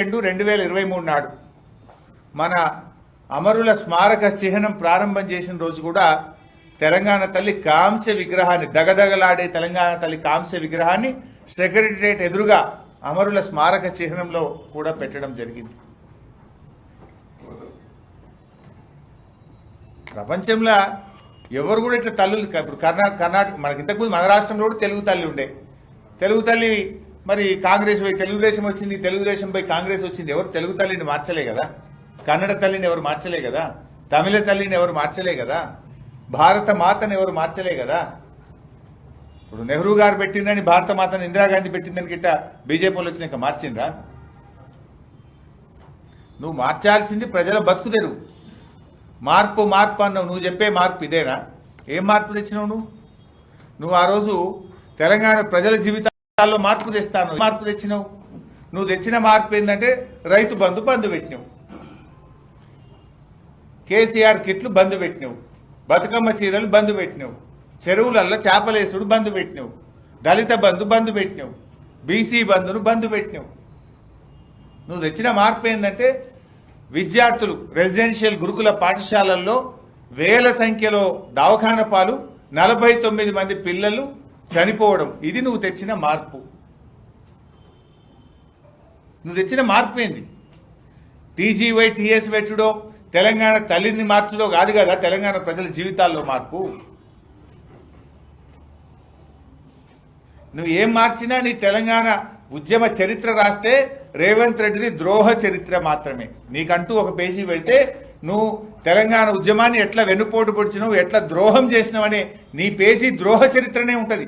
రెండు రెండు వేల ఇరవై మూడు నాడు మన అమరుల స్మారక చిహ్నం ప్రారంభం చేసిన రోజు కూడా తెలంగాణ తల్లి కాంస్య విగ్రహాన్ని దగదగలాడే తెలంగాణ తల్లి కాంస్య విగ్రహాన్ని సెక్రటరియట్ ఎదురుగా అమరుల స్మారక చిహ్నంలో కూడా పెట్టడం జరిగింది. ప్రపంచంలో ఎవరు కూడా ఇట్లా తల్లులు ఇప్పుడు కర్ణా కర్ణాటక మనకి ఇంతకుముందు మన రాష్ట్రంలో కూడా తెలుగు తల్లి ఉండే. తెలుగు తల్లి మరి కాంగ్రెస్ పోయి తెలుగుదేశం వచ్చింది తెలుగుదేశం పోయి కాంగ్రెస్ వచ్చింది ఎవరు తెలుగు తల్లిని మార్చలే కదా? కన్నడ తల్లిని ఎవరు మార్చలే కదా? తమిళ తల్లిని ఎవరు మార్చలే కదా? భారత మాతను ఎవరు మార్చలే కదా? ఇప్పుడు నెహ్రూ గారు పెట్టిందని భారత మాతను ఇందిరాగాంధీ పెట్టిందని గిట్ట బీజేపీలో వచ్చిన వచ్చినాక మార్చిండ్రా? నువ్వు మార్చాల్సింది ప్రజల బతుకు తెరువు. మార్పు మార్పు అన్నావు నువ్వు చెప్పే మార్పు ఇదేనా? ఏం మార్పు తెచ్చినావు నువ్వు? నువ్వు ఆ రోజు తెలంగాణ ప్రజల జీవితం దానిలో మార్పు తెస్తాను. మార్పు తెచ్చినావు. నువ్వు తెచ్చిన మార్పు ఏంటంటే రైతు బంధు బంధు పెట్టినావు. కేసీఆర్ కిట్లు బంధు పెట్టినావు. బతుకమ్మ చీరలు బంధు పెట్టినావు. చెరువులల్లో చేపలేసుడు బంధు పెట్టినావు. దళిత బంధు బంధు పెట్టినావు. బీసీ బంధును బంధు పెట్టినావు. నువ్వు తెచ్చిన మార్పు ఏంటంటే విద్యార్థులు రెసిడెన్షియల్ గురుకుల పాఠశాలల్లో వేల సంఖ్యలో దవాఖాన పాలు నలభై తొమ్మిది మంది పిల్లలు చనిపోవడం. ఇది నువ్వు తెచ్చిన మార్పు. నువ్వు తెచ్చిన మార్పు ఏంది? టీజీవై టీఎస్ పెట్టుడో తెలంగాణ తల్లిని మార్చడో కాదు కదా తెలంగాణ ప్రజల జీవితాల్లో మార్పు. నువ్వు ఏం మార్చినా నీ తెలంగాణ ఉద్యమ చరిత్ర రాస్తే రేవంత్ రెడ్డిది ద్రోహ చరిత్ర మాత్రమే. నీకంటూ ఒక పేజీ వెళ్తే నువ్వు తెలంగాణ ఉద్యమాన్ని ఎట్లా వెన్నుపోటు పొడిచినావు ఎట్లా ద్రోహం చేసినావనే నీ పేజీ ద్రోహ చరిత్రనే ఉంటుంది.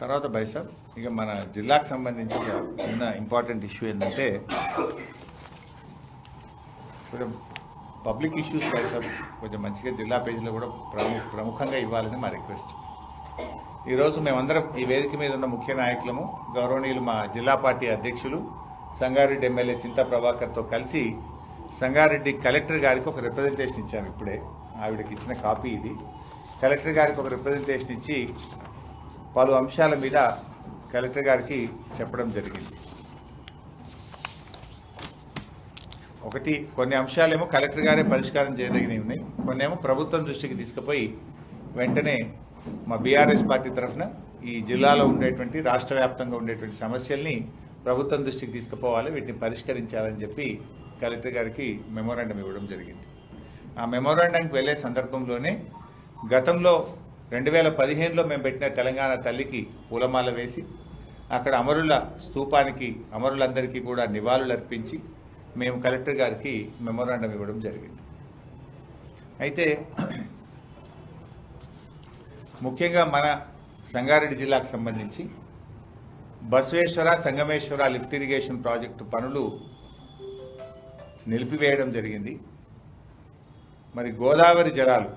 తర్వాత బైసాబ్ ఇక మన జిల్లాకు సంబంధించి చిన్న ఇంపార్టెంట్ ఇష్యూ ఏంటంటే కొంచెం పబ్లిక్ ఇష్యూస్ బైసాబ్ కొంచెం మంచిగా జిల్లా పేజీలో కూడా ప్రము ప్రముఖంగా ఇవ్వాలని మా రిక్వెస్ట్. ఈరోజు మేమందరం ఈ వేదిక మీద ఉన్న ముఖ్య నాయకులము గౌరవనీయులు మా జిల్లా పార్టీ అధ్యక్షులు సంగారెడ్డి ఎమ్మెల్యే చింతా ప్రభాకర్తో కలిసి సంగారెడ్డి కలెక్టర్ గారికి ఒక రిప్రజెంటేషన్ ఇచ్చాము ఇప్పుడే. ఆవిడకి ఇచ్చిన కాపీ ఇది. కలెక్టర్ గారికి ఒక రిప్రజెంటేషన్ ఇచ్చి పలు అంశాల మీద కలెక్టర్ గారికి చెప్పడం జరిగింది. ఒకటి కొన్ని అంశాలేమో కలెక్టర్ గారే పరిష్కారం చేయదగినవి ఉన్నాయి. కొన్ని ఏమో ప్రభుత్వం దృష్టికి తీసుకుపోయి వెంటనే మా బీఆర్ఎస్ పార్టీ తరఫున ఈ జిల్లాలో ఉండేటువంటి రాష్ట్ర వ్యాప్తంగా ఉండేటువంటి సమస్యల్ని ప్రభుత్వం దృష్టికి తీసుకుపోవాలి వీటిని పరిష్కరించాలని చెప్పి కలెక్టర్ గారికి మెమోరాండం ఇవ్వడం జరిగింది. ఆ మెమోరాండంకి వెళ్ళే సందర్భంలోనే గతంలో రెండు వేల పదిహేనులో మేము పెట్టిన తెలంగాణ తల్లికి పూలమాల వేసి అక్కడ అమరుల స్తూపానికి అమరులందరికీ కూడా నివాళులు అర్పించి మేము కలెక్టర్ గారికి మెమోరాండం ఇవ్వడం జరిగింది. అయితే ముఖ్యంగా మన సంగారెడ్డి జిల్లాకు సంబంధించి Basaveshwara Sangameshwara lift irrigation project పనులు నిలిపివేయడం జరిగింది. మరి గోదావరి జలాలు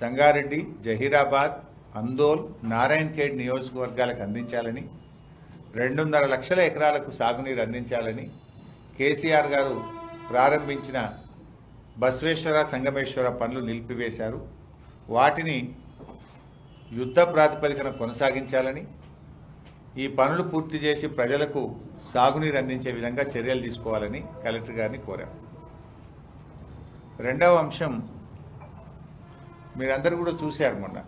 సంగారెడ్డి జహీరాబాద్ అందోల్ నారాయణఖేడ్ నియోజకవర్గాలకు అందించాలని రెండున్నర లక్షల ఎకరాలకు సాగునీరు అందించాలని కేసీఆర్ గారు ప్రారంభించిన బసవేశ్వర సంగమేశ్వర పనులు నిలిపివేశారు. వాటిని యుద్ధ ప్రాతిపదికన కొనసాగించాలని ఈ పనులు పూర్తి చేసి ప్రజలకు సాగునీరు అందించే విధంగా చర్యలు తీసుకోవాలని కలెక్టర్ గారిని కోరాం. రెండవ అంశం మీరందరూ కూడా చూశారు మొన్న.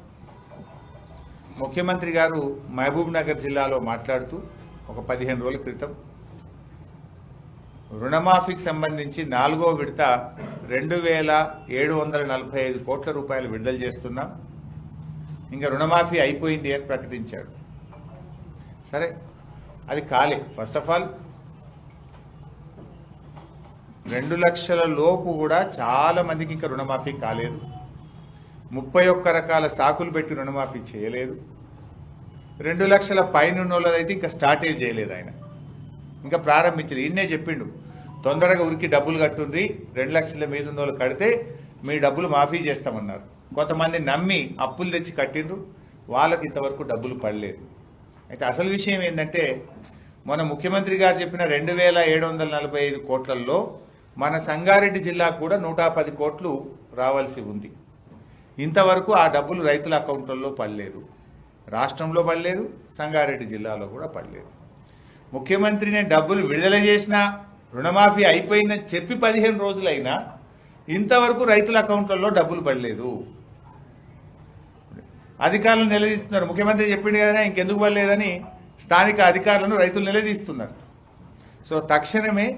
ముఖ్యమంత్రి గారు మహబూబ్ నగర్ జిల్లాలో మాట్లాడుతూ ఒక పదిహేను రోజుల క్రితం రుణమాఫీకి సంబంధించి నాలుగో విడత రెండు వేల ఏడు వందల నలభై ఐదు కోట్ల రూపాయలు విడుదల చేస్తున్నాం. ఇంకా రుణమాఫీ అయిపోయింది అని ప్రకటించాడు? సరే అది కాలే ఫస్ట్ ఆఫ్ ఆల్ రెండు లక్షల లోపు కూడా చాలా మందికి ఇంకా రుణమాఫీ కాలేదు. ముప్పై ఒక్క రకాల సాకులు పెట్టి రుణమాఫీ చేయలేదు. రెండు లక్షల పైన ఉన్నోళ్ళదైతే ఇంకా స్టార్టే చేయలేదు ఆయన. ఇంకా ప్రారంభించలేదు. ఇన్నే చెప్పిండు. తొందరగా ఉరికి డబ్బులు కట్టుంది రెండు లక్షల మీద ఉన్న వాళ్ళు కడితే మీ డబ్బులు మాఫీ చేస్తామన్నారు. కొంతమంది నమ్మి అప్పులు తెచ్చి కట్టిండ్రు. వాళ్ళకి ఇంతవరకు డబ్బులు పడలేదు. అయితే అసలు విషయం ఏంటంటే మన ముఖ్యమంత్రి గారు చెప్పిన రెండు వేల ఏడు వందల నలభై ఐదు కోట్లలో మన సంగారెడ్డి జిల్లా కూడా నూట పది కోట్లు రావాల్సి ఉంది. ఇంతవరకు ఆ డబ్బులు రైతుల అకౌంట్లలో పడలేదు. రాష్ట్రంలో పడలేదు సంగారెడ్డి జిల్లాలో కూడా పడలేదు. ముఖ్యమంత్రిని డబ్బులు విడుదల చేసినా రుణమాఫీ అయిపోయిందని చెప్పి పదిహేను రోజులైనా ఇంతవరకు రైతుల అకౌంట్లలో డబ్బులు పడలేదు. అధికారులు నిలదీస్తున్నారు. ముఖ్యమంత్రి చెప్పింది కదా ఇంకెందుకు పడలేదని స్థానిక అధికారులను రైతులు నిలదీస్తున్నారు. సో తక్షణమే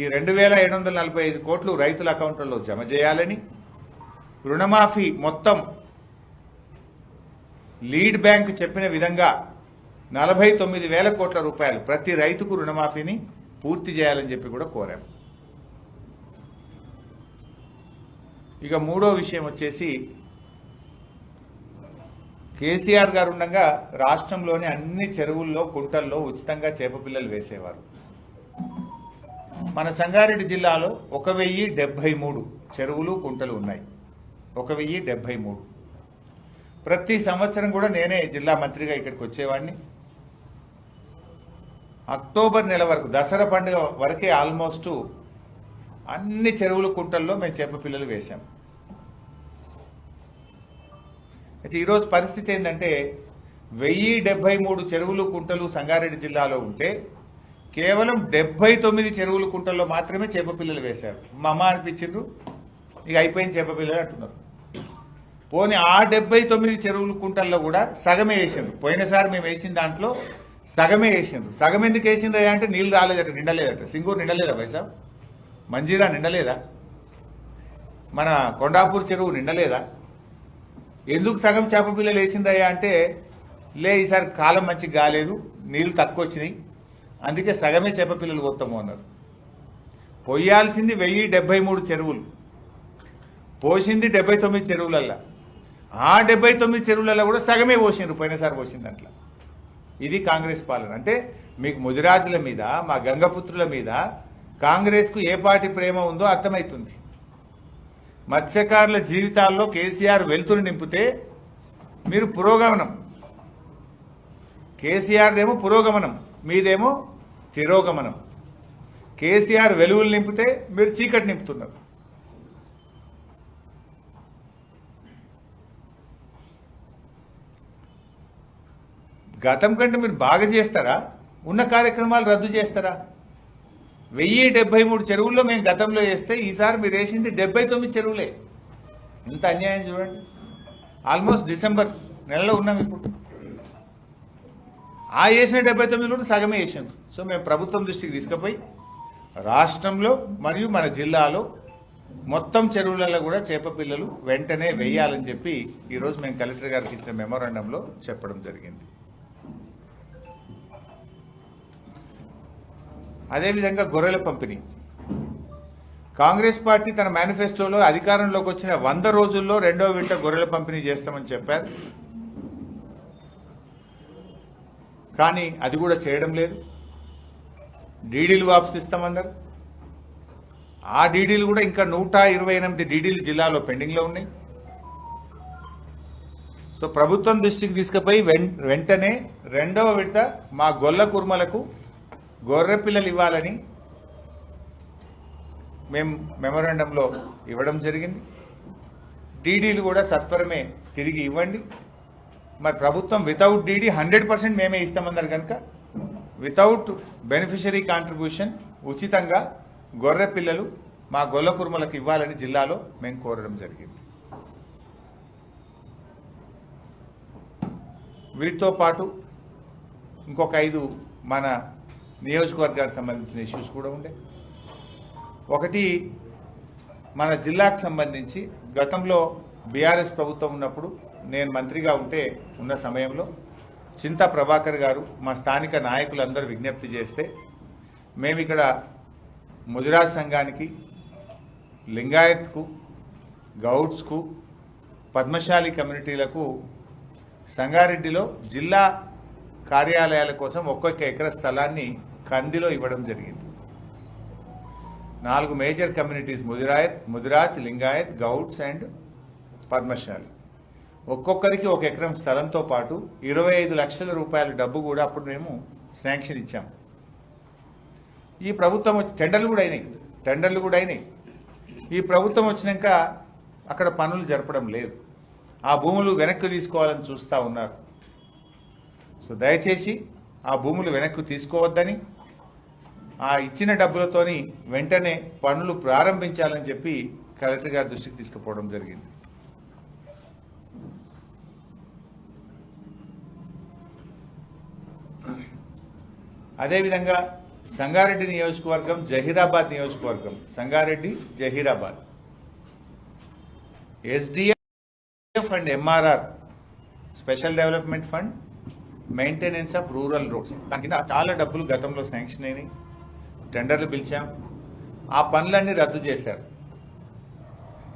ఈ రెండు వేల ఏడు వందల నలభై ఐదు కోట్లు రైతుల అకౌంట్లలో జమ చేయాలని రుణమాఫీ మొత్తం లీడ్ బ్యాంక్ చెప్పిన విధంగా నలభై తొమ్మిది వేల కోట్ల రూపాయలు ప్రతి రైతుకు రుణమాఫీని పూర్తి చేయాలని చెప్పి కూడా కోరాం. ఇక మూడో విషయం వచ్చేసి కేసీఆర్ గారు ఉండగా రాష్ట్రంలోని అన్ని చెరువుల్లో కుంటల్లో ఉచితంగా చేపపిల్లలు వేసేవారు. మన సంగారెడ్డి జిల్లాలో ఒక వెయ్యి డెబ్బై మూడు చెరువులు కుంటలు ఉన్నాయి. ఒక వెయ్యి డెబ్బై మూడు. ప్రతి సంవత్సరం కూడా నేనే జిల్లా మంత్రిగా ఇక్కడికి వచ్చేవాడిని. అక్టోబర్ నెల వరకు దసరా పండుగ వరకే ఆల్మోస్ట్ అన్ని చెరువులు కుంటల్లో మేము చేప పిల్లలు వేశాం. అయితే ఈరోజు పరిస్థితి ఏంటంటే వెయ్యి డెబ్బై మూడు చెరువులు కుంటలు సంగారెడ్డి జిల్లాలో ఉంటే కేవలం డెబ్బై తొమ్మిది చెరువులు కుంటల్లో మాత్రమే చేప పిల్లలు వేశారు. మా అమ్మ అనిపించిండ్రు ఇక అయిపోయింది చేప పిల్లలు అంటున్నారు. పోనీ ఆ డెబ్బై తొమ్మిది చెరువులు కుంటల్లో కూడా సగమే వేసిండ్రు. పోయినసారి మేము వేసిన దాంట్లో సగమే వేసిండ్రు. సగం ఎందుకు వేసిండ్రు అంటే నీళ్ళు రాలేదట నిండలేదట. సింగూరు నిండలేదా వైసా మంజీరా నిండలేదా? మన కొండాపూర్ చెరువు నిండలేదా? ఎందుకు సగం చేప పిల్లలు వేసిందయ్యా అంటే లే ఈసారి కాలం మంచి కాలేదు నీళ్ళు తక్కువ వచ్చినాయి అందుకే సగమే చేప పిల్లలు కొత్తము అన్నారు. పొయ్యాల్సింది వెయ్యి డెబ్బై మూడు చెరువులు. పోసింది డెబ్బై తొమ్మిది చెరువులల్లా. ఆ డెబ్బై తొమ్మిది చెరువులలో కూడా సగమే పోసిండ్రు పోయినసారి పోసింది అట్లా ఇది కాంగ్రెస్ పాలన. అంటే మీకు ముదిరాజుల మీద మా గంగపుత్రుల మీద కాంగ్రెస్కు ఏ పార్టీ ప్రేమ ఉందో అర్థమవుతుంది మత్స్యకారుల జీవితాల్లో కేసీఆర్ వెలుతురు నింపితే మీరు పురోగమనం. కేసీఆర్దేమో పురోగమనం మీదేమో తిరోగమనం. కేసీఆర్ వెలుగులు నింపితే మీరు చీకటి నింపుతున్నారు. గతం కంటే మీరు బాగా చేస్తారా? ఉన్న కార్యక్రమాలు రద్దు చేస్తారా? వెయ్యి డెబ్బై మూడు చెరువుల్లో మేము గతంలో వేస్తే ఈసారి మీరు వేసింది డెబ్బై తొమ్మిది చెరువులే. ఇంత అన్యాయం చూడండి. ఆల్మోస్ట్ డిసెంబర్ నెలలో ఉన్నాం ఇప్పుడు. ఆ వేసిన డెబ్బై తొమ్మిది కూడా సగమే వేసాం. సో మేము ప్రభుత్వం దృష్టికి తీసుకుపోయి రాష్ట్రంలో మరియు మన జిల్లాలో మొత్తం చెరువులలో కూడా చేప పిల్లలు వెంటనే వేయాలని చెప్పి ఈరోజు మేము కలెక్టర్ గారికి ఇచ్చిన మెమోరాండంలో చెప్పడం జరిగింది. అదేవిధంగా గొర్రెల పంపిణీ. కాంగ్రెస్ పార్టీ తన మేనిఫెస్టోలో అధికారంలోకి వచ్చిన వంద రోజుల్లో రెండో విడత గొర్రెల పంపిణీ చేస్తామని చెప్పారు. కానీ అది కూడా చేయడం లేదు. డీడీలు వాపసిస్తామన్నారు ఆ డీడీలు కూడా ఇంకా నూట ఇరవై ఎనిమిది డీడీలు జిల్లాలో పెండింగ్లో ఉన్నాయి. సో ప్రభుత్వం దృష్టికి తీసుకుపోయి వెం- వెంటనే రెండవ విడత మా గొల్ల కుర్మలకు గొర్రె పిల్లలు ఇవ్వాలని మేము మెమోరాండంలో ఇవ్వడం జరిగింది. డీడీలు కూడా సత్వరమే తిరిగి ఇవ్వండి. మరి ప్రభుత్వం వితౌట్ డీడీ హండ్రెడ్ పర్సెంట్ మేమే ఇస్తామన్నారు కనుక వితౌట్ బెనిఫిషరీ కాంట్రిబ్యూషన్ ఉచితంగా గొర్రె పిల్లలు మా గొల్ల కుర్మలకు ఇవ్వాలని జిల్లాలో మేము కోరడం జరిగింది. వీటితో పాటు ఇంకొక ఐదు మన నియోజకవర్గానికి సంబంధించిన ఇష్యూస్ కూడా ఉండే. ఒకటి మన జిల్లాకు సంబంధించి గతంలో బీఆర్ఎస్ ప్రభుత్వం ఉన్నప్పుడు నేను మంత్రిగా ఉంటే ఉన్న సమయంలో చింతా ప్రభాకర్ గారు మా స్థానిక నాయకులందరూ విజ్ఞప్తి చేస్తే మేము ఇక్కడ ముజరాజ్ సంఘానికి లింగాయత్కు గౌడ్స్కు పద్మశాలి కమ్యూనిటీలకు సంగారెడ్డిలో జిల్లా కార్యాలయాల కోసం ఒక్కొక్క ఎకర స్థలాన్ని కందిలో ఇవ్వడం జరిగింది. నాలుగు మేజర్ కమ్యూనిటీస్ ముదిరాయత్ ముదిరాజ్ లింగాయత్ గౌడ్స్ అండ్ పద్మశాలి. ఒక్కొక్కరికి ఒక ఎకరం స్థలంతో పాటు ఇరవై ఐదు లక్షల రూపాయల డబ్బు కూడా అప్పుడు మేము శాంక్షన్ ఇచ్చాము ఈ ప్రభుత్వం వచ్చి టెండర్లు కూడా అయినాయి. టెండర్లు కూడా అయినాయి. ఈ ప్రభుత్వం వచ్చినాక అక్కడ పనులు జరపడం లేదు. ఆ భూములు వెనక్కి తీసుకోవాలని చూస్తూ ఉన్నారు. సో దయచేసి ఆ భూములు వెనక్కు తీసుకోవద్దని ఆ ఇచ్చిన డబ్బులతోని వెంటనే పనులు ప్రారంభించాలని చెప్పి కలెక్టర్ గారి దృష్టికి తీసుకుపోవడం జరిగింది. అదేవిధంగా సంగారెడ్డి నియోజకవర్గం జహీరాబాద్ నియోజకవర్గం. Sangareddy Zaheerabad. SDF and MRR special development fund maintenance of rural roads. దాని కింద చాలా డబ్బులు గతంలో శాంక్షన్ అయినాయి. టెండర్లు పిలిచాం. ఆ పనులన్నీ రద్దు చేశారు.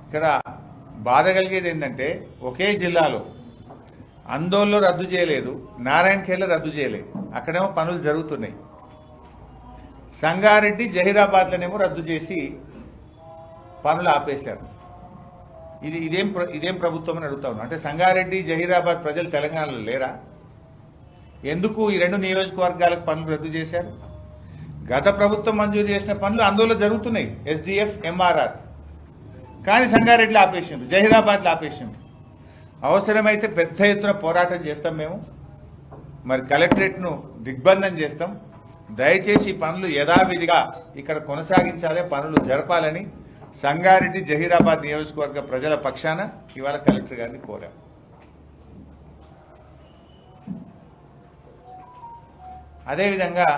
ఇక్కడ బాధ కలిగేది ఏంటంటే ఒకే జిల్లాలో అందోల్లో రద్దు చేయలేదు నారాయణఖేడ్లో రద్దు చేయలేదు. అక్కడేమో పనులు జరుగుతున్నాయి. సంగారెడ్డి జహీరాబాద్లోనేమో రద్దు చేసి పనులు ఆపేశారు. ఇది ఇదేం ఇదేం ప్రభుత్వం అని అడుగుతా ఉన్నాను అంటే సంగారెడ్డి జహీరాబాద్ ప్రజలు తెలంగాణలో లేరా? ఎందుకు ఈ రెండు నియోజకవర్గాలకు పనులు రద్దు చేశారు? గత ప్రభుత్వం మంజూరు చేసిన పనులు అందులో జరుగుతున్నాయి. ఎస్డిఎఫ్ ఎంఆర్ఆర్ కానీ సంగారెడ్డిలో ఆపేసిండ్రు. జహీరాబాద్లో ఆపేసిండ్రు. అవసరమైతే పెద్ద ఎత్తున పోరాటం చేస్తాం మేము. మరి కలెక్టరేట్ను దిగ్బంధం చేస్తాం. దయచేసి పనులు యథావిధిగా ఇక్కడ కొనసాగించాలి పనులు జరపాలని సంగారెడ్డి జహీరాబాద్ నియోజకవర్గ ప్రజల పక్షాన ఇవాళ కలెక్టర్ గారిని కోరాం. అదేవిధంగా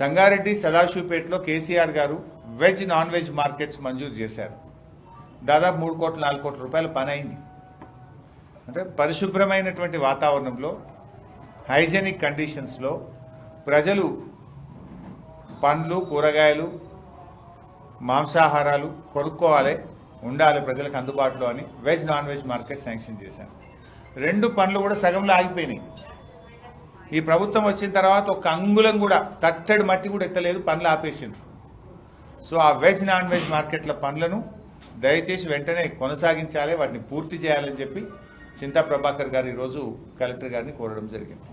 సంగారెడ్డి సదాశివపేటలో కేసీఆర్ గారు వెజ్ నాన్ వెజ్ మార్కెట్స్ మంజూరు చేశారు. దాదాపు మూడు కోట్ల నాలుగు కోట్ల రూపాయల పని అయింది అంటే పరిశుభ్రమైనటువంటి వాతావరణంలో హైజెనిక్ కండిషన్స్లో ప్రజలు పండ్లు కూరగాయలు మాంసాహారాలు కొనుక్కోవాలి ఉండాలి ప్రజలకు అందుబాటులో అని veg non veg market sanction చేశాను రెండు పనులు కూడా సగంలో ఆగిపోయినాయి. ఈ ప్రభుత్వం వచ్చిన తర్వాత ఒక అంగుళం కూడా తట్టడి మట్టి కూడా ఎత్తలేదు పనులు ఆపేసిండ్రు. సో ఆ వెజ్ నాన్ వెజ్ మార్కెట్ల పనులను దయచేసి వెంటనే కొనసాగించాలి వాటిని పూర్తి చేయాలని చెప్పి చింతా ప్రభాకర్ గారు ఈరోజు కలెక్టర్ గారిని కోరడం జరిగింది.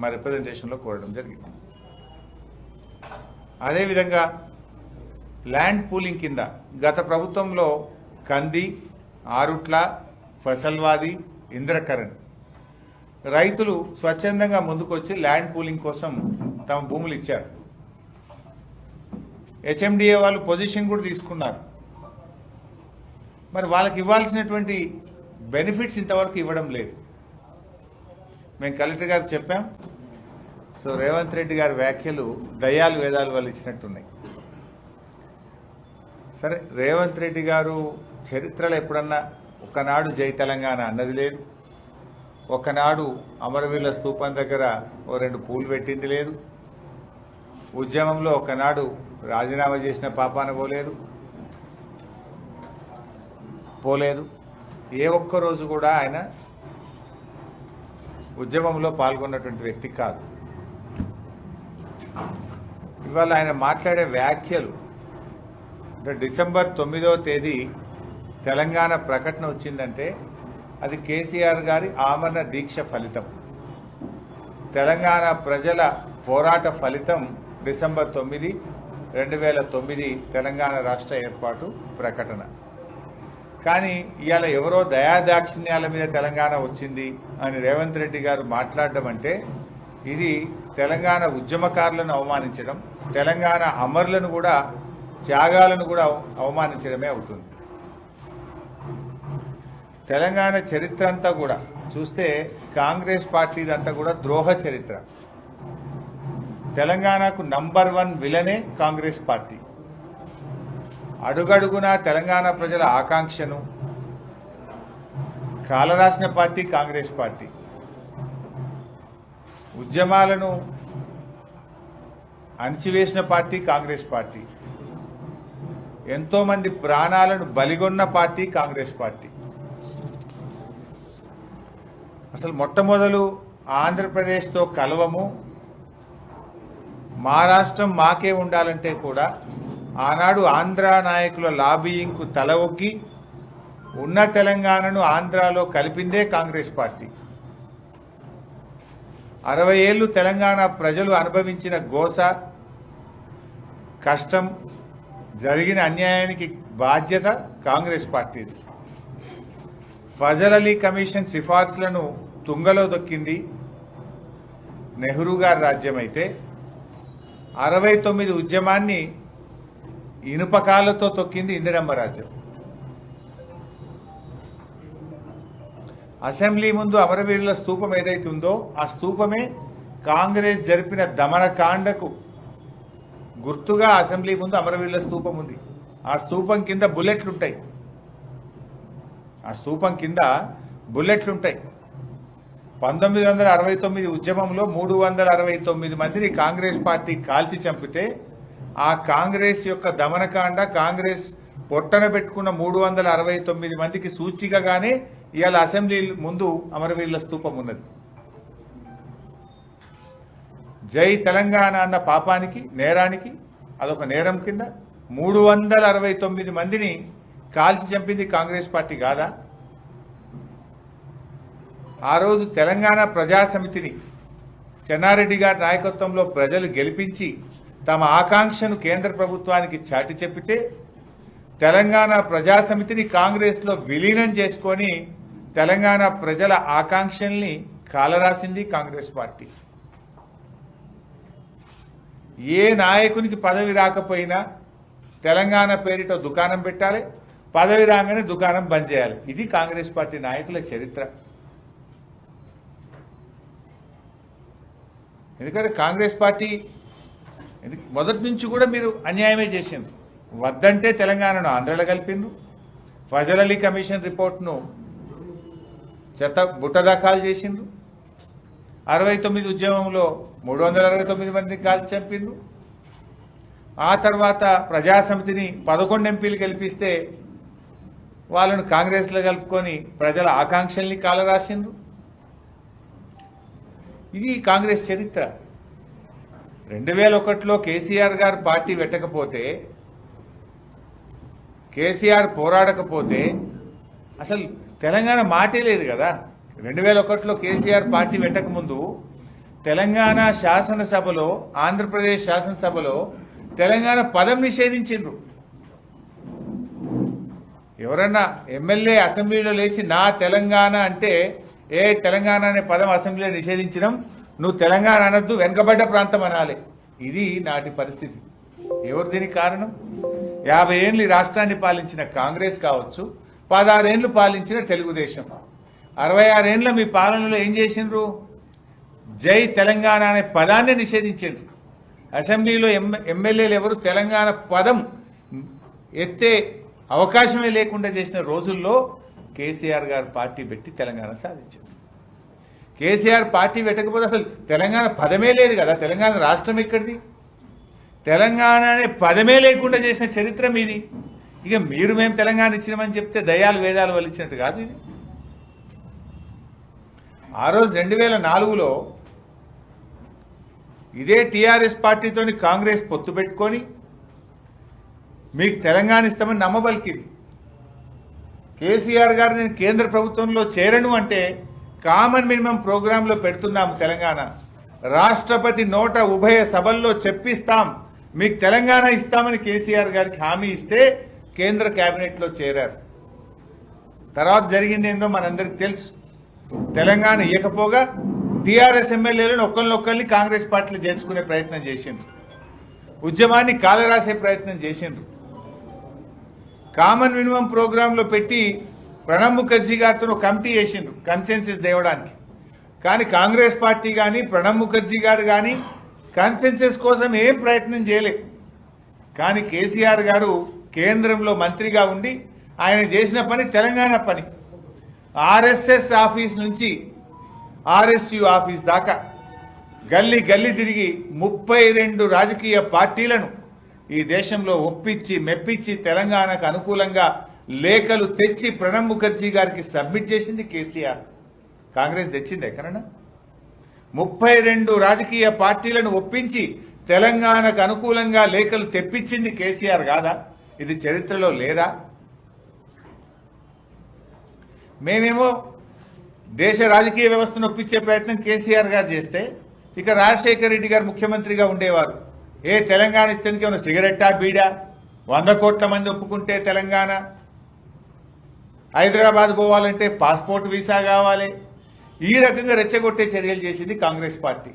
మా రిప్రజెంటేషన్లో కోరడం జరిగింది. అదేవిధంగా ల్యాండ్ పూలింగ్ కింద గత ప్రభుత్వంలో కంది ఆరుట్ల ఫసల్వాది ఇంద్రకరణ్ రైతులు స్వచ్ఛందంగా ముందుకొచ్చి ల్యాండ్ పూలింగ్ కోసం తమ భూములు ఇచ్చారు. హెచ్ఎండిఏ వాళ్ళు పొజిషన్ కూడా తీసుకున్నారు. మరి వాళ్ళకి ఇవ్వాల్సినటువంటి బెనిఫిట్స్ ఇంతవరకు ఇవ్వడం లేదు. మేము కలెక్టర్ గారు చెప్పాం. సో రేవంత్ రెడ్డి గారి వ్యాఖ్యలు దయాలు వేదాలు వాళ్ళు ఇచ్చినట్టున్నాయి. సరే రేవంత్ రెడ్డి గారు చరిత్రలో ఎప్పుడన్నా ఒకనాడు జై తెలంగాణ అన్నది లేదు. ఒకనాడు అమరవీరుల స్థూపం దగ్గర ఓ రెండు పూలు పెట్టింది లేదు. ఉద్యమంలో ఒకనాడు రాజీనామా చేసిన పాపాన పోలేదు. పోలేదు. ఏ ఒక్క రోజు కూడా ఆయన ఉద్యమంలో పాల్గొన్నటువంటి వ్యక్తి కాదు. ఇవాళ ఆయన మాట్లాడే వ్యాఖ్యలు అంటే డిసెంబర్ తొమ్మిదవ తేదీ తెలంగాణ ప్రకటన వచ్చిందంటే అది కేసీఆర్ గారి ఆమరణ దీక్ష ఫలితం. తెలంగాణ ప్రజల పోరాట ఫలితం డిసెంబర్ తొమ్మిది రెండు వేల తొమ్మిది తెలంగాణ రాష్ట్ర ఏర్పాటు ప్రకటన. కానీ ఇవాళ ఎవరో దయాదాక్షిణ్యాల మీద తెలంగాణ వచ్చింది అని రేవంత్ రెడ్డి గారు మాట్లాడడం అంటే ఇది తెలంగాణ ఉద్యమకారులను అవమానించడం తెలంగాణ అమరులను కూడా త్యాగాలను కూడా అవమానించడమే అవుతుంది. తెలంగాణ చరిత్ర అంతా కూడా చూస్తే కాంగ్రెస్ పార్టీదంతా కూడా ద్రోహ చరిత్ర. తెలంగాణకు నంబర్ వన్ విలనే కాంగ్రెస్ పార్టీ. అడుగడుగునా తెలంగాణ ప్రజల ఆకాంక్షను కాలరాసిన పార్టీ కాంగ్రెస్ పార్టీ. ఉద్యమాలను అణిచివేసిన పార్టీ కాంగ్రెస్ పార్టీ. ఎంతోమంది ప్రాణాలను బలిగొన్న పార్టీ కాంగ్రెస్ పార్టీ. అసలు మొట్టమొదలు ఆంధ్రప్రదేశ్తో కలవము మా రాష్ట్రం మాకే ఉండాలంటే కూడా ఆనాడు ఆంధ్ర నాయకుల లాబీయింగ్కు తల ఒగ్గి ఉన్న తెలంగాణను ఆంధ్రాలో కలిపిందే కాంగ్రెస్ పార్టీ. అరవై ఏళ్ళు తెలంగాణ ప్రజలు అనుభవించిన గోస కష్టం జరిగిన అన్యాయానికి బాధ్యత కాంగ్రెస్ పార్టీది. ఫజల్ అలీ కమిషన్ సిఫార్సులను తుంగలో దొక్కింది నెహ్రూ గారి రాజ్యం అయితే అరవై తొమ్మిది ఉద్యమాన్ని ఇనుపకాలతో తొక్కింది ఇందిరమ్మ రాజ్యం. అసెంబ్లీ ముందు అమరవీరుల స్తూపం ఏదైతే ఉందో ఆ స్తూపమే కాంగ్రెస్ జరిపిన దమనకాండకు గుర్తుగా అసెంబ్లీ ముందు అమరవీరుల స్తూపం ఉంది. ఆ స్తూపం కింద బుల్లెట్లుంటాయి. ఆ స్తూపం కింద బుల్లెట్లుంటాయి. పంతొమ్మిది వందల అరవై తొమ్మిది ఉద్యమంలో మూడు వందల అరవై తొమ్మిది మందిని కాంగ్రెస్ పార్టీ కాల్చి చంపితే ఆ కాంగ్రెస్ యొక్క దమనకాండ కాంగ్రెస్ పొట్టన పెట్టుకున్న మూడు వందల అరవై తొమ్మిది మందికి సూచికగానే ఇవాళ అసెంబ్లీ ముందు అమరవీరుల స్థూపం ఉన్నది. జై తెలంగాణ అన్న పాపానికి నేరానికి అదొక నేరం కింద మూడు వందల అరవై తొమ్మిది మందిని కాల్చి చంపింది కాంగ్రెస్ పార్టీ కాదా? ఆ రోజు తెలంగాణ ప్రజాసమితిని చెన్నారెడ్డి గారి నాయకత్వంలో ప్రజలు గెలిపించి తమ ఆకాంక్షను కేంద్ర ప్రభుత్వానికి చాటి చెప్పితే తెలంగాణ ప్రజాసమితిని కాంగ్రెస్లో విలీనం చేసుకొని తెలంగాణ ప్రజల ఆకాంక్షల్ని కాలరాసింది కాంగ్రెస్ పార్టీ. ఏ నాయకునికి పదవి రాకపోయినా తెలంగాణ పేరిట దుకాణం పెట్టాలి పదవి రాగానే దుకాణం బంద్ చేయాలి. ఇది కాంగ్రెస్ పార్టీ నాయకుల చరిత్ర. ఎందుకంటే కాంగ్రెస్ పార్టీ మొదటి నుంచి కూడా మీరు అన్యాయమే చేసింది వద్దంటే తెలంగాణను ఆంధ్రలో కలిపిండు ఫజల్ అలీ కమిషన్ రిపోర్ట్ను చెత్త బుట్ట చేసిండు అరవై తొమ్మిది ఉద్యమంలో మూడు వందల అరవై తొమ్మిది మందిని కాల్చి చంపిండు ఆ తర్వాత ప్రజాసమితిని పదకొండు ఎంపీలు గెలిపిస్తే వాళ్ళను కాంగ్రెస్లో కలుపుకొని ప్రజల ఆకాంక్షల్ని కాలరాసిండు ఇది కాంగ్రెస్ చరిత్ర. రెండు వేల ఒకటిలో కేసీఆర్ గారు పార్టీ పెట్టకపోతే కేసీఆర్ పోరాడకపోతే అసలు తెలంగాణ మాటే లేదు కదా. రెండు వేల ఒకటిలో కేసీఆర్ పార్టీ పెట్టకముందు తెలంగాణ శాసనసభలో ఆంధ్రప్రదేశ్ శాసనసభలో తెలంగాణ పదం నిషేధించిండ్రు. ఎవరన్నా ఎమ్మెల్యే అసెంబ్లీలో లేచి నా తెలంగాణ అంటే ఏ తెలంగాణ అనే పదం అసెంబ్లీలో నిషేధించడం నువ్వు తెలంగాణ అనొద్దు వెనుకబడ్డ ప్రాంతం అనాలి. ఇది నాటి పరిస్థితి. ఎవరు దీనికి కారణం? యాభై ఏళ్ళు రాష్ట్రాన్ని పాలించిన కాంగ్రెస్ కావచ్చు పదహారేండ్లు పాలించిన తెలుగుదేశం. అరవై ఆరేండ్ల మీ పాలనలో ఏం చేసిండ్రు? జై తెలంగాణ అనే పదాన్ని నిషేధించారు అసెంబ్లీలో ఎమ్మెల్యేలు ఎవరు? తెలంగాణ పదం ఎత్తే అవకాశమే లేకుండా చేసిన రోజుల్లో కేసీఆర్ గారు పార్టీ పెట్టి తెలంగాణ సాధించారు. కేసీఆర్ పార్టీ పెట్టకపోతే అసలు తెలంగాణ పదమే లేదు కదా? తెలంగాణ రాష్ట్రం ఎక్కడిది? తెలంగాణ అనే పదమే లేకుండా చేసిన చరిత్ర మీది. ఇక మీరు మేము తెలంగాణ ఇచ్చినామని చెప్తే దయాలు వేదాలు వలిచ్చినట్టు కాదు ఇది. ఆ రోజు రెండు వేల నాలుగులో ఇదే టీఆర్ఎస్ పార్టీతోని కాంగ్రెస్ పొత్తు పెట్టుకొని మీకు తెలంగాణ ఇస్తామని నమ్మబలికింది. కేసీఆర్ గారు నేను కేంద్ర ప్రభుత్వంలో చేరను అంటే కామన్ మినిమం ప్రోగ్రాంలో పెడుతున్నాము తెలంగాణ. రాష్ట్రపతి నోట ఉభయ సభల్లో చెప్పిస్తాం. మీకు తెలంగాణ ఇస్తామని కేసీఆర్ గారికి హామీ ఇస్తే కేంద్ర కేబినెట్లో చేరారు. తర్వాత జరిగింది ఏందో మనందరికి తెలుసు. తెలంగాణ ఇవ్వకపోగా టీఆర్ఎస్ ఎమ్మెల్యేలను ఒక్కరినొక్కరిని కాంగ్రెస్ పార్టీలు చేర్చుకునే ప్రయత్నం చేసిండ్రు. ఉద్యమాన్ని కాలరాసే ప్రయత్నం చేసిండ్రు. కామన్ మినిమం ప్రోగ్రాంలో పెట్టి ప్రణబ్ ముఖర్జీ గారితో కమిటీ చేసిండ్రు కన్సెన్సెస్ దేవడానికి కానీ కాంగ్రెస్ పార్టీ కానీ ప్రణబ్ ముఖర్జీ గారు కానీ కన్సెన్సెస్ కోసం ఏం ప్రయత్నం చేయలేదు కానీ కేసీఆర్ గారు కేంద్రంలో మంత్రిగా ఉండి ఆయన చేసిన పని తెలంగాణ పని. ఆర్ఎస్ఎస్ ఆఫీస్ నుంచి ఆర్ఎస్యు ఆఫీస్ దాకా గల్లీ గల్లీ తిరిగి ముప్పై రెండు రాజకీయ పార్టీలను ఈ దేశంలో ఒప్పించి మెప్పించి తెలంగాణకు అనుకూలంగా లేఖలు తెచ్చి ప్రణబ్ ముఖర్జీ గారికి సబ్మిట్ చేసింది కేసీఆర్. కాంగ్రెస్ తెచ్చింది ఎక్కడన్నా? ముప్పై రెండు రాజకీయ పార్టీలను ఒప్పించి తెలంగాణకు అనుకూలంగా లేఖలు తెప్పించింది కేసీఆర్ కాదా? ఇది చరిత్రలో లేదా? మేమేమో దేశ రాజకీయ వ్యవస్థను ఒప్పించే ప్రయత్నం కేసీఆర్ గారు చేస్తే ఇక రాజశేఖర రెడ్డి గారు ముఖ్యమంత్రిగా ఉండేవారు. ఏ తెలంగాణ ఇస్తానికి ఏమైనా సిగరెట్టా బీడా? వంద కోట్ల మంది ఒప్పుకుంటే తెలంగాణ. హైదరాబాద్ పోవాలంటే పాస్పోర్ట్ వీసా కావాలి. ఈ రకంగా రెచ్చగొట్టే చర్యలు చేసింది కాంగ్రెస్ పార్టీ.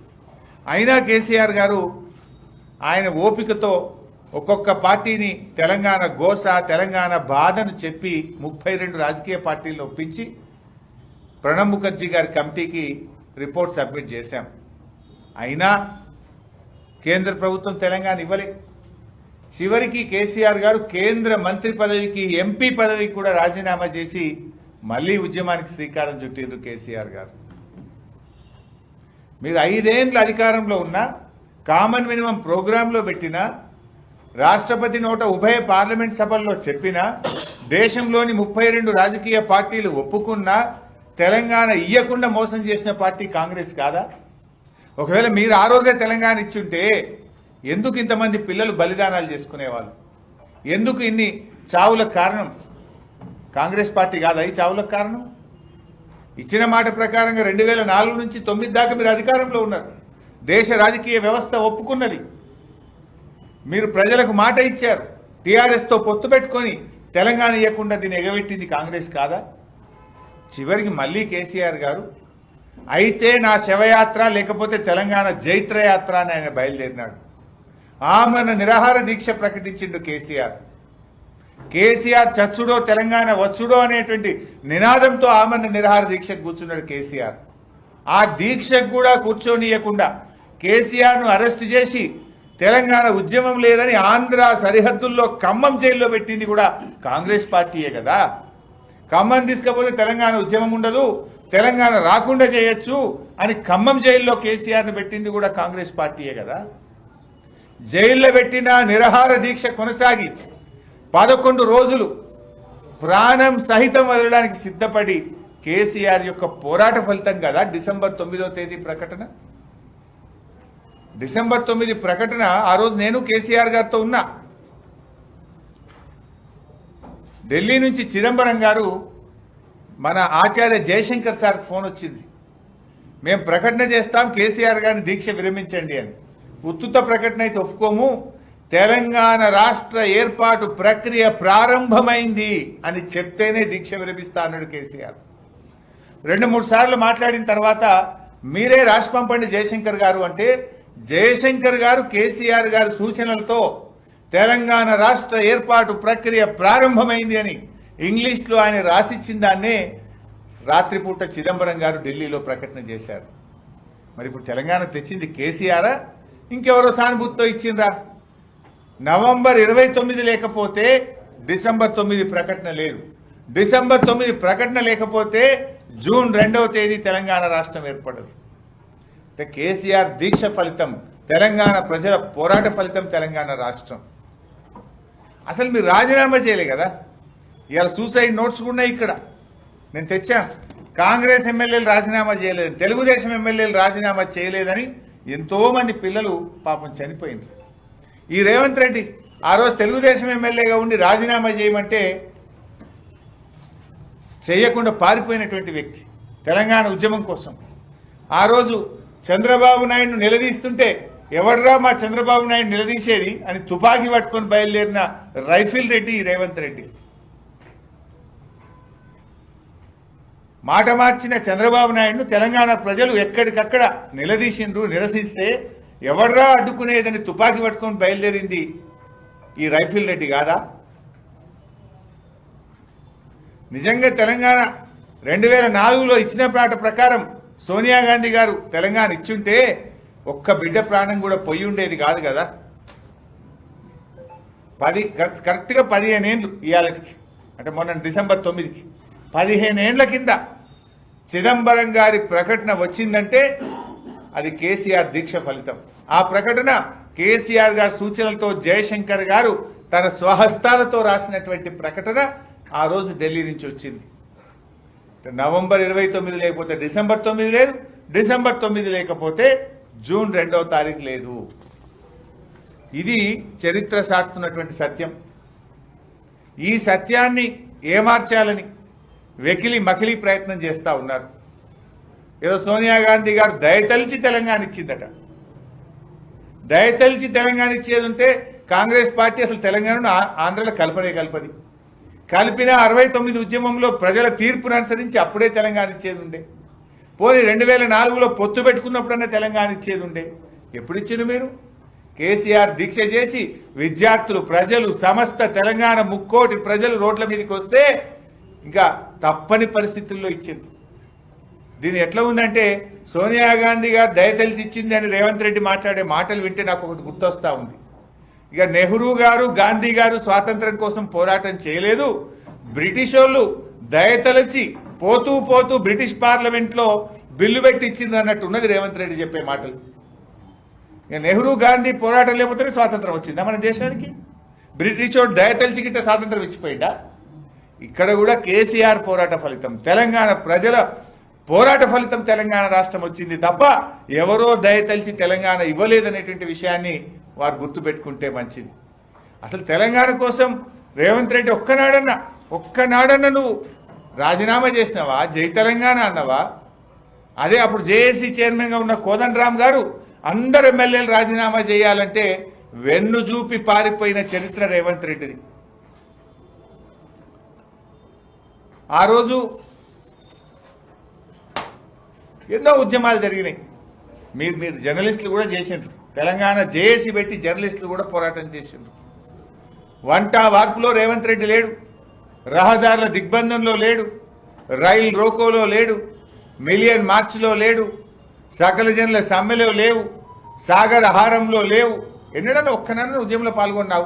అయినా కేసీఆర్ గారు ఆయన ఓపికతో ఒక్కొక్క పార్టీని తెలంగాణ గోస తెలంగాణ బాధను చెప్పి ముప్పై రెండు రాజకీయ పార్టీలను ఒప్పించి ప్రణబ్ ముఖర్జీ గారి కమిటీకి రిపోర్ట్ సబ్మిట్ చేశాం. అయినా కేంద్ర ప్రభుత్వం తెలంగాణ ఇవ్వలేదు చివరికి కేసీఆర్ గారు కేంద్ర మంత్రి పదవికి ఎంపీ పదవికి కూడా రాజీనామా చేసి మళ్ళీ ఉద్యమానికి శ్రీకారం చుట్టిండ్రు కేసీఆర్ గారు. మీరు ఐదేండ్ల అధికారంలో ఉన్నా కామన్ మినిమం ప్రోగ్రాంలో పెట్టినా రాష్ట్రపతి నోట ఉభయ పార్లమెంట్ సభల్లో చెప్పినా దేశంలోని ముప్పై రెండు రాజకీయ పార్టీలు ఒప్పుకున్నా తెలంగాణ ఇయ్యకుండా మోసం చేసిన పార్టీ కాంగ్రెస్ కాదా? ఒకవేళ మీరు ఆ రోజే తెలంగాణ ఇచ్చుంటే ఎందుకు ఇంతమంది పిల్లలు బలిదానాలు చేసుకునేవాళ్ళు? ఎందుకు ఇన్ని చావులకు కారణం? కాంగ్రెస్ పార్టీ కాదా ఈ చావులకు కారణం? ఇచ్చిన మాట ప్రకారంగా రెండు వేల నాలుగు నుంచి తొమ్మిది దాకా మీరు అధికారంలో ఉన్నారు. దేశ రాజకీయ వ్యవస్థ ఒప్పుకున్నది. మీరు ప్రజలకు మాట ఇచ్చారు. టీఆర్ఎస్తో పొత్తు పెట్టుకొని తెలంగాణ ఇవ్వకుండా దీన్ని ఎగబెట్టింది కాంగ్రెస్ కాదా? చివరికి మళ్ళీ కేసీఆర్ గారు అయితే నా శవయాత్ర లేకపోతే తెలంగాణ జైత్రయాత్ర అని ఆయన బయలుదేరినాడు. ఆమెను నిరాహార దీక్ష ప్రకటించిండు కేసీఆర్. కేసీఆర్ చచ్చుడో తెలంగాణ వచ్చుడో అనేటువంటి నినాదంతో ఆమెను నిరాహార దీక్షకు కూర్చున్నాడు కేసీఆర్. ఆ దీక్షకు కూడా కూర్చోనియకుండా కేసీఆర్ను అరెస్ట్ చేసి తెలంగాణ ఉద్యమం లేదని ఆంధ్ర సరిహద్దుల్లో ఖమ్మం జైల్లో పెట్టింది కూడా కాంగ్రెస్ పార్టీయే కదా. ఖమ్మం తీసుకపోతే తెలంగాణ ఉద్యమం ఉండదు తెలంగాణ రాకుండా చేయొచ్చు అని ఖమ్మం జైల్లో కేసీఆర్ని పెట్టింది కూడా కాంగ్రెస్ పార్టీయే కదా. జైల్లో పెట్టిన నిరహార దీక్ష కొనసాగించి పదకొండు రోజులు ప్రాణం సహితం వదలడానికి సిద్ధపడి కేసీఆర్ యొక్క పోరాట ఫలితం కదా డిసెంబర్ తొమ్మిదో తేదీ ప్రకటన? డిసెంబర్ తొమ్మిది ప్రకటన ఆ రోజు నేను కేసీఆర్ గారితో ఉన్నా. ఢిల్లీ నుంచి చిదంబరం గారు మన ఆచార్య జయశంకర్ సార్కి ఫోన్ వచ్చింది. మేము ప్రకటన చేస్తాం కేసీఆర్ గారిని దీక్ష విరమించండి అని. ఉత్తుత ప్రకటన అయితే ఒప్పుకోము. తెలంగాణ రాష్ట్ర ఏర్పాటు ప్రక్రియ ప్రారంభమైంది అని చెప్తేనే దీక్ష విరమిస్తా అన్నాడు కేసీఆర్. రెండు మూడు సార్లు మాట్లాడిన తర్వాత మీరే రాసి పంపండి జయశంకర్ గారు అంటే జయశంకర్ గారు కేసీఆర్ గారి సూచనలతో తెలంగాణ రాష్ట్ర ఏర్పాటు ప్రక్రియ ప్రారంభమైంది అని ఇంగ్లీష్లో ఆయన రాసిచ్చిన దాన్నే రాత్రిపూట చిదంబరం గారు ఢిల్లీలో ప్రకటన చేశారు. మరి ఇప్పుడు తెలంగాణ తెచ్చింది కేసీఆరా ఇంకెవరో సానుభూతితో ఇచ్చిండ్రా? నవంబర్ ఇరవై తొమ్మిది లేకపోతే డిసెంబర్ తొమ్మిది ప్రకటన లేదు. డిసెంబర్ తొమ్మిది ప్రకటన లేకపోతే జూన్ రెండవ తేదీ తెలంగాణ రాష్ట్రం ఏర్పడదు. అంటే కేసీఆర్ దీక్ష ఫలితం తెలంగాణ ప్రజల పోరాట ఫలితం తెలంగాణ రాష్ట్రం. అసలు మీరు రాజీనామా చేయలే కదా? ఇవాళ సూసైడ్ నోట్స్ కూడా ఉన్నాయి ఇక్కడ. నేను తెచ్చాను కాంగ్రెస్ ఎమ్మెల్యేలు రాజీనామా చేయలేదు. తెలుగుదేశం ఎమ్మెల్యేలు రాజీనామా చేయలేదని ఎంతోమంది పిల్లలు పాపం చనిపోయింది ఈ రేవంత్ రెడ్డి ఆ రోజు తెలుగుదేశం ఎమ్మెల్యేగా ఉండి రాజీనామా చేయమంటే చేయకుండా పారిపోయినటువంటి వ్యక్తి తెలంగాణ ఉద్యమం కోసం. ఆ రోజు చంద్రబాబు నాయుడును నిలదీస్తుంటే ఎవడరా మా చంద్రబాబు నాయుడు నిలదీసేది అని తుపాకీ పట్టుకొని బయలుదేరిన రైఫిల్ రెడ్డి ఈ రేవంత్ రెడ్డి. మాట మార్చిన చంద్రబాబు నాయుడును తెలంగాణ ప్రజలు ఎక్కడికక్కడ నిలదీసిండ్రు నిరసిస్తే ఎవడ్రా అడ్డుకునేదని తుపాకీ పట్టుకొని బయలుదేరింది ఈ రైఫిల్ రెడ్డి కాదా? నిజంగా తెలంగాణ రెండు వేల నాలుగులో ఇచ్చిన పాట ప్రకారం సోనియా గాంధీ గారు తెలంగాణ ఇచ్చుంటే ఒక్క బిడ్డ ప్రాణం కూడా పొయ్యి ఉండేది కాదు కదా. పది కరెక్ట్- కరెక్ట్గా పదిహేను ఏళ్ళు ఇవాళకి అంటే మొన్న డిసెంబర్ తొమ్మిదికి. పదిహేను కింద చిదంబరం గారి ప్రకటన వచ్చిందంటే అది కేసీఆర్ దీక్ష ఫలితం. ఆ ప్రకటన కేసీఆర్ గారి సూచనలతో జయశంకర్ గారు తన స్వహస్తాలతో రాసినటువంటి ప్రకటన ఆ రోజు ఢిల్లీ నుంచి వచ్చింది. నవంబర్ ఇరవై తొమ్మిది లేకపోతే డిసెంబర్ తొమ్మిది లేదు డిసెంబర్ తొమ్మిది లేకపోతే జూన్ రెండవ తారీఖు లేదు. ఇది చరిత్ర సాటుతున్నటువంటి సత్యం. ఈ సత్యాన్ని ఏమార్చాలని వెకిలి మకిలి ప్రయత్నం చేస్తూ ఉన్నారు. ఏదో సోనియా గాంధీ గారు దయతలిచి తెలంగాణ ఇచ్చిందట. దయతలిచి తెలంగాణ ఇచ్చేది ఉంటే కాంగ్రెస్ పార్టీ అసలు తెలంగాణను ఆంధ్రలో కలపనే కలపది. కలిపిన అరవై తొమ్మిది ఉద్యమంలో ప్రజల తీర్పును అనుసరించి అప్పుడే తెలంగాణ ఇచ్చేది ఉండే. పోనీ రెండు వేల నాలుగులో పొత్తు పెట్టుకున్నప్పుడన్నా తెలంగాణ ఇచ్చేది ఉండే. ఎప్పుడు ఇచ్చిండు మీరు? కేసీఆర్ దీక్ష చేసి విద్యార్థులు ప్రజలు సమస్త తెలంగాణ ముక్కోటి ప్రజలు రోడ్ల మీదకి వస్తే ఇంకా తప్పని పరిస్థితుల్లో ఇచ్చింది. దీని ఎట్లా ఉందంటే సోనియా గాంధీ గారు దయ ఇచ్చింది అని రేవంత్ రెడ్డి మాట్లాడే మాటలు వింటే నాకు ఒకటి గుర్తొస్తా ఉంది. ఇక నెహ్రూ గారు గాంధీ గారు స్వాతంత్రం కోసం పోరాటం చేయలేదు. బ్రిటిష్ వాళ్ళు దయతలచి పోతూ పోతూ బ్రిటిష్ పార్లమెంట్లో బిల్లు పెట్టి అన్నట్టు ఉన్నది రేవంత్ రెడ్డి చెప్పే మాటలు. ఇక నెహ్రూ గాంధీ పోరాటం లేకపోతేనే స్వాతంత్రం వచ్చిందా మన దేశానికి? బ్రిటిష్ వాడు దయతలిచి గిట్ట స్వాతంత్రం ఇచ్చిపోయిందా? ఇక్కడ కూడా కేసీఆర్ పోరాట ఫలితం. తెలంగాణ ప్రజల పోరాట ఫలితం తెలంగాణ రాష్ట్రం వచ్చింది తప్ప ఎవరో దయతలిచి తెలంగాణ ఇవ్వలేదనేటువంటి విషయాన్ని వారు గుర్తుపెట్టుకుంటే మంచిది. అసలు తెలంగాణ కోసం రేవంత్ రెడ్డి ఒక్కనాడన్నా ఒక్కనాడన్న నువ్వు రాజీనామా చేసినావా? జై తెలంగాణ అన్నవా? అదే అప్పుడు జేఏసీ చైర్మన్గా ఉన్న కోదండరామ్ గారు అందరు ఎమ్మెల్యేలు రాజీనామా చేయాలంటే వెన్ను చూపి పారిపోయిన చరిత్ర రేవంత్ రెడ్డిది. ఆ రోజు ఎన్నో ఉద్యమాలు జరిగినాయి. మీరు మీరు జర్నలిస్టులు కూడా చేసిండ్రు. తెలంగాణ జేఏసీ పెట్టి జర్నలిస్టులు కూడా పోరాటం చేసిండ్రు. వంట వార్పులో రేవంత్ రెడ్డి లేడు. రహదారుల దిగ్బంధంలో లేడు. రైల్ రోకోలో లేడు. మిలియన్ మార్చ్లో లేడు. సకల జనుల సమ్మెలో లేవు. సాగర హారంలో లేవు. ఎన్నడన్నా ఒక్కనన్నా ఉద్యమంలో పాల్గొన్నావు.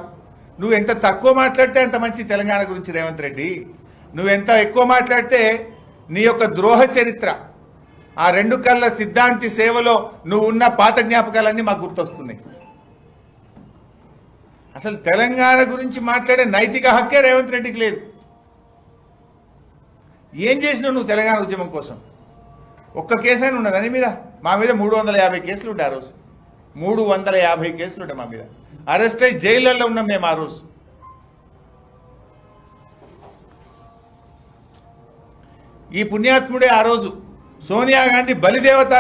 నువ్వు ఎంత తక్కువ మాట్లాడితే అంత మంచి తెలంగాణ గురించి రేవంత్ రెడ్డి. నువ్వు ఎంత ఎక్కువ మాట్లాడితే నీ యొక్క ద్రోహ చరిత్ర ఆ రెండు కళ్ళ సిద్ధాంతి సేవలో నువ్వు ఉన్న పాత జ్ఞాపకాలన్నీ మాకు గుర్తొస్తున్నాయి. అసలు తెలంగాణ గురించి మాట్లాడే నైతిక హక్కే రేవంత్ రెడ్డికి లేదు. ఏం చేసినావు నువ్వు తెలంగాణ ఉద్యమం కోసం? ఒక్క కేసు అయినా ఉన్నది అని మీద? మా మీద మూడు వందల యాభై కేసులు ఉండే ఆ రోజు. మూడు వందల యాభై కేసులు ఉండే మా మీద. అరెస్ట్ అయి జైళ్ళల్లో ఉన్నాం మేము ఆ రోజు. ఈ పుణ్యాత్ముడే ఆ రోజు సోనియా గాంధీ బలిదేవత